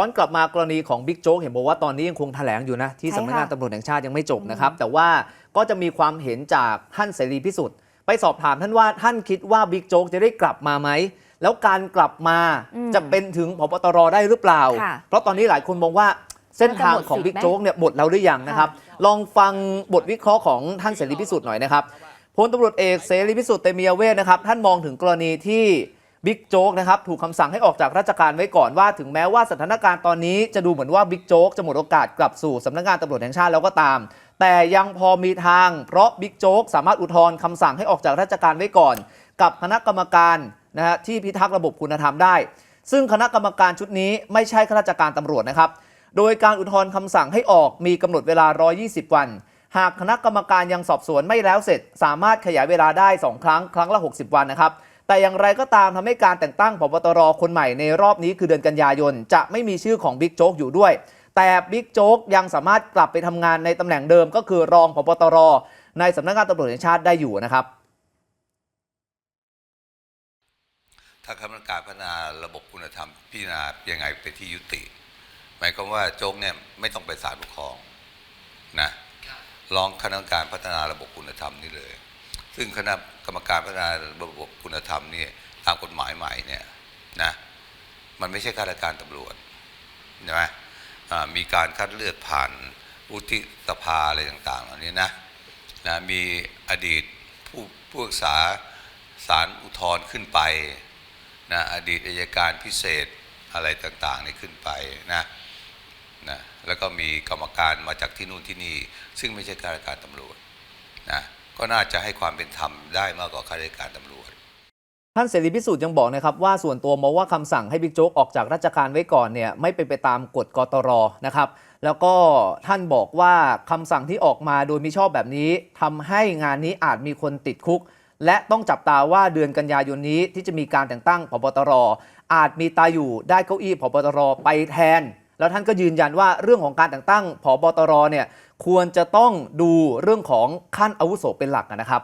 ย้อนกลับมากรณีของบิ๊กโจ๊กเห็นบอกว่าตอนนี้ยังคงแถลงอยู่นะที่ใช่สำนักงานค่ะตำรวจแห่งชาติยังไม่จบนะครับ แต่ว่าก็จะมีความเห็นจากท่านเสรีพิสุทธิ์ไปสอบถามท่านว่าท่านคิดว่าบิ๊กโจ๊กจะได้กลับมาไหมแล้วการกลับมาอืมจะเป็นถึงพบตรได้หรือเปล่าค่ะเพราะตอนนี้หลายคนมองว่าเส้นทางของน่าจะหมดสิทธิ์บิ๊กโจ๊กเนี่ยหมดแล้วหรือยังนะครับลองฟังบทวิเคราะห์ของท่านเสรีพิสุทธิ์หน่อยนะครับพลตำรวจเอกเสรีพิสุทธิ์เตมียเวทนะครับท่านมองถึงกรณีที่ บิ๊กโจ๊กนะครับถูกคำสั่งให้ออกจากราชการไว้ก่อนว่าถึงแม้ว่าสถานการณ์ตอนนี้จะดูเหมือนว่าบิ๊กโจ๊กจะหมดโอกาสกลับสู่สำนักงานตำรวจแห่งชาติแล้วก็ตาม แต่ยังพอมีทางเพราะบิ๊กโจ๊กสามารถอุทธรณ์คำสั่งให้ออกจากราชการไว้ก่อน กับคณะกรรมการนะฮะที่พิทักษ์ระบบคุณธรรมได้ ซึ่งคณะกรรมการชุดนี้ไม่ใช่ข้าราชการตำรวจนะครับโดยการอุทธรณ์คำสั่งให้ออกมีกำหนดเวลา 120 วัน หากคณะกรรมการยังสอบสวนไม่แล้วเสร็จ สามารถขยายเวลาได้ 2 ครั้ง ครั้งละ 60 วันนะครับ แต่อย่างไรก็ตามทำให้การแต่งตั้งพบตรคนใหม่ในรอบนี้คือเดือนกันยายน จะไม่มีชื่อของบิ๊กโจ๊กอยู่ด้วย แต่บิ๊กโจ๊กยังสามารถกลับไปทำงานในตำแหน่งเดิมก็คือรองพบตรในสำนักงานตำรวจแห่งชาติได้อยู่นะครับ ถ้าคณะกรรมการพัฒนาระบบคุณธรรมพิจารณายังไงเป็นที่ยุติ หมายความว่าโจ๊กเนี่ยไม่ต้องไปศาลปกครองนะลองคณะกรรมการพัฒนาระบบคุณธรรมนี่เลย ซึ่งคณะกรรมการพัฒนาระบบคุณธรรมนี่ตามกฎหมายใหม่เนี่ยนะมันไม่ใช่ข้าราชการตำรวจใช่ไหมมีการคัดเลือกผ่านวุฒิสภาอะไรต่างๆเหล่านี้นะนะมีอดีตผู้ผู้ศึกษาสารอุทธร์ขึ้นไปนะอดีตอายการพิเศษอะไรต่างๆนี่ขึ้นไปนะนะแล้วก็มีกรรมการมาจากที่นู่นที่นี่ ซึ่งไม่ใช่ข้าราชการตำรวจนะ ก็น่าจะให้ความเป็นธรรมได้มากกว่าข้าราชการตำรวจ ท่านเสรีพิสุทธิ์ยังบอกนะครับว่าส่วนตัวมองว่าคำสั่งให้บิ๊กโจ๊กออกจากราชการไว้ก่อนเนี่ยไม่เป็นไปตามกฎกตรนะครับแล้วก็ท่านบอกว่าคำสั่งที่ออกมาโดยมิชอบแบบนี้ทำให้งานนี้อาจมีคนติดคุก และต้องจับตาว่าเดือนกันยายนนี้ที่จะมีการแต่งตั้งพบตร อาจมีตาอยู่ได้เก้าอี้พบตรไปแทน แล้วท่านก็ยืนยันว่าเรื่องของการแต่งตั้งพบตรเนี่ย ควรจะต้องดูเรื่องของขั้นอาวุโสเป็นหลักนะครับ